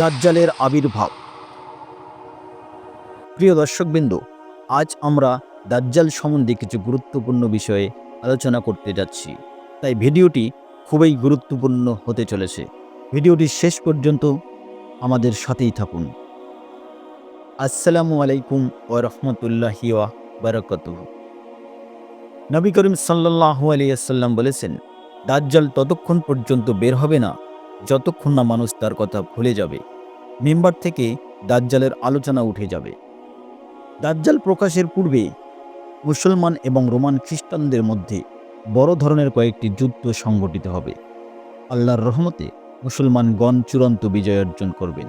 দাজ্জালের আবির্ভাব। প্রিয় দর্শকবৃন্দ, আজ আমরা দাজ্জাল সম্বন্ধে কিছু গুরুত্বপূর্ণ বিষয়ে আলোচনা করতে যাচ্ছি। তাই ভিডিওটি খুবই গুরুত্বপূর্ণ হতে চলেছে। ভিডিওটি শেষ পর্যন্ত আমাদের সাথেই থাকুন। আসসালামু আলাইকুম ও রহমতুল্লাহি বারকত নবী করিম সাল্লাহু আলিয়াল্লাম বলেছেন, দাজ্জাল ততক্ষণ পর্যন্ত বের হবে না যতক্ষণ না মানুষ তার কথা ভুলে যাবে, মেম্বার থেকে দাজ্জালের আলোচনা উঠে যাবে। দাজ্জাল প্রকাশের পূর্বে মুসলমান এবং রোমান খ্রিস্টানদের মধ্যে বড় ধরনের কয়েকটি যুদ্ধ সংগঠিত হবে। আল্লাহর রহমতে মুসলমানগণ চূড়ান্ত বিজয় অর্জন করবেন।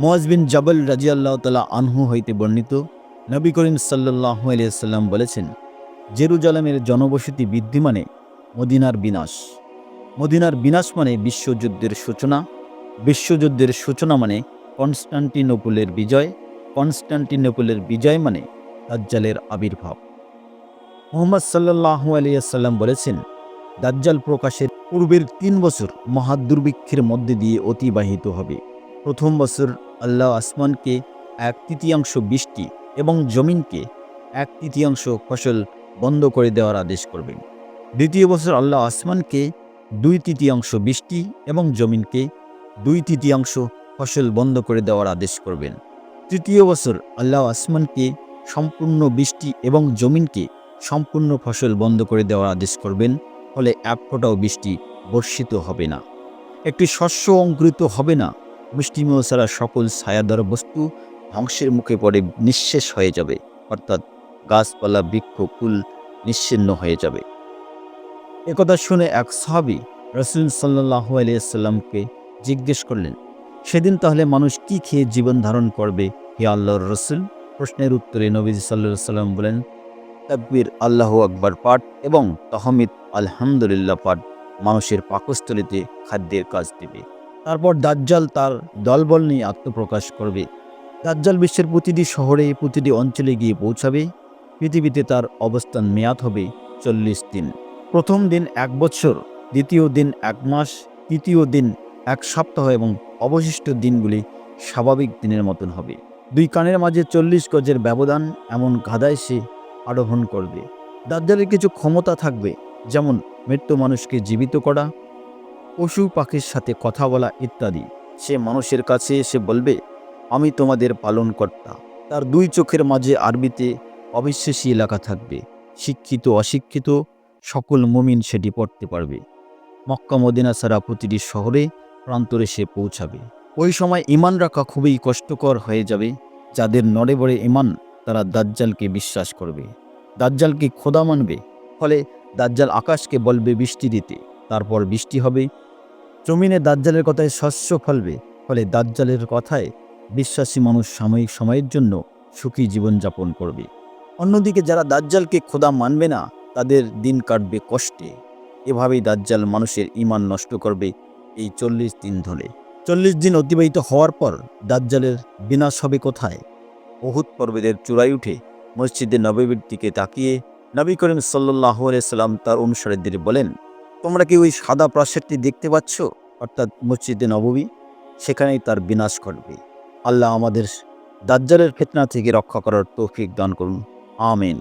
মোয়াজ বিন জাবল রাজিয়াল্লাহ তালা আনহু হইতে বর্ণিত নবী করিম সাল্লাহ আলিয়াল্লাম বলেছেন, জেরুজালেমের জনবসতি বৃদ্ধি মানে মদিনার বিনাশ। মদিনার বিনাশ মানে বিশ্বযুদ্ধের সূচনা। বিশ্বযুদ্ধের সূচনা মানে কনস্টান্টিনোপলের বিজয়। কনস্টান্টিনোপলের বিজয় মানে দাজ্জালের আবির্ভাব। মোহাম্মদ সাল্লাহু আলিয়াল্লাম বলেছেন, দাজ্জাল প্রকাশের পূর্বের তিন বছর মহাদুর্ভিক্ষের মধ্যে দিয়ে অতিবাহিত হবে। প্রথম বছর আল্লাহ আসমানকে এক তৃতীয়াংশ বৃষ্টি এবং জমিনকে এক তৃতীয়াংশ ফসল বন্ধ করে দেওয়ার আদেশ করবেন। দ্বিতীয় বছর আল্লাহ আসমানকে দুই তৃতীয়াংশ বৃষ্টি এবং জমিনকে দুই তৃতীয়াংশ ফসল বন্ধ করে দেওয়ার আদেশ করবেন। তৃতীয় বছর আল্লাহ আসমানকে সম্পূর্ণ বৃষ্টি এবং জমিনকে সম্পূর্ণ ফসল বন্ধ করে দেওয়ার আদেশ করবেন, ফলে এক ফোঁটাও বৃষ্টি বর্ষিত হবে না। একটি শস্য অঙ্কুরিত হবে না। মুষ্টিমেয় ছাড়া সকল ছায়াদার বস্তু ধ্বংসের মুখে পড়ে নিঃশেষ হয়ে যাবে, অর্থাৎ গাছপালা, বৃক্ষ, ফুল নিশ্চিন্ন হয়ে যাবে। একথা শুনে এক সাহাবি রসুল সাল্লাহ আলিয়াল্লামকে জিজ্ঞেস করলেন, সেদিন তাহলে মানুষ কি খেয়ে জীবন ধারণ করবে? হে আল্লাহর রসুল, প্রশ্নের উত্তরে নবীজি সাল্লাহ সাল্লাম বলেন, তাকবীর আল্লাহ আকবর পাঠ এবং তহমিদ আলহামদুলিল্লাহ পাঠ মানুষের পাকস্থলিতে খাদ্যের কাজ দেবে। তারপর দাজ্জাল তার দলবল নিয়ে আত্মপ্রকাশ করবে। দাজ্জাল বিশ্বের প্রতিটি শহরে, প্রতিটি অঞ্চলে গিয়ে পৌঁছাবে। পৃথিবীতে তার অবস্থান মেয়াদ হবে চল্লিশ দিন। প্রথম দিন এক বছর, দ্বিতীয় দিন এক মাস, তৃতীয় দিন এক সপ্তাহ এবং অবশিষ্ট দিনগুলি স্বাভাবিক দিনের মতন হবে। দুই কানের মাঝে চল্লিশ গজের ব্যবধান এমন গাদায় সে আরোহণ করবে। দাজ্জালের কিছু ক্ষমতা থাকবে, যেমন মৃত্যু মানুষকে জীবিত করা, পশু পাখির সাথে কথা বলা ইত্যাদি। সে মানুষের কাছে এসে বলবে, আমি তোমাদের পালনকর্তা। তার দুই চোখের মাঝে আরবিতে অবিশ্বাসী এলাকা থাকবে। শিক্ষিত, অশিক্ষিত সকল মুমিন সেটি পড়তে পারবে। মক্কা, মদিনা ছাড়া প্রতিটি শহরে, প্রান্তরে সে পৌঁছাবে। ওই সময় ইমান রাখা খুবই কষ্টকর হয়ে যাবে। যাদের নড়ে বড়ে ইমান তারা দাজ্জালকে বিশ্বাস করবে। দাজ্জালকে খোদা মানবে। ফলে দাজ্জাল আকাশকে বলবে বৃষ্টি দিতে। তারপর বৃষ্টি হবে। জমিনে দাজ্জালের কথায় শস্য ফলবে। ফলে দাজ্জালের কথায় বিশ্বাসী মানুষ সাময়িক সময়ের জন্য সুখী জীবনযাপন করবে। অন্যদিকে যারা দাজ্জালকে খোদা মানবে না তাদের দিন কাটবে কষ্টে। এভাবেই দাজ্জাল মানুষের ইমান নষ্ট করবে এই চল্লিশ দিন ধরে। চল্লিশ দিন অতিবাহিত হওয়ার পর দাজ্জালের বিনাশ হবে কোথায়? বহুত পর্বতের চূড়ায় উঠে মসজিদে নবীর দিকে তাকিয়ে নবী করিম সাল্লাহ সাল্লাম তার অনুসারীদের বলেন, তোমরা কি ওই সাদা প্রাসাদটি দেখতে পাচ্ছ? অর্থাৎ মসজিদে নববী? সেখানেই তার বিনাশ ঘটবে। আল্লাহ আমাদের দাজ্জালের ফেতনা থেকে রক্ষা করার তৌফিক দান করুন। আমিন।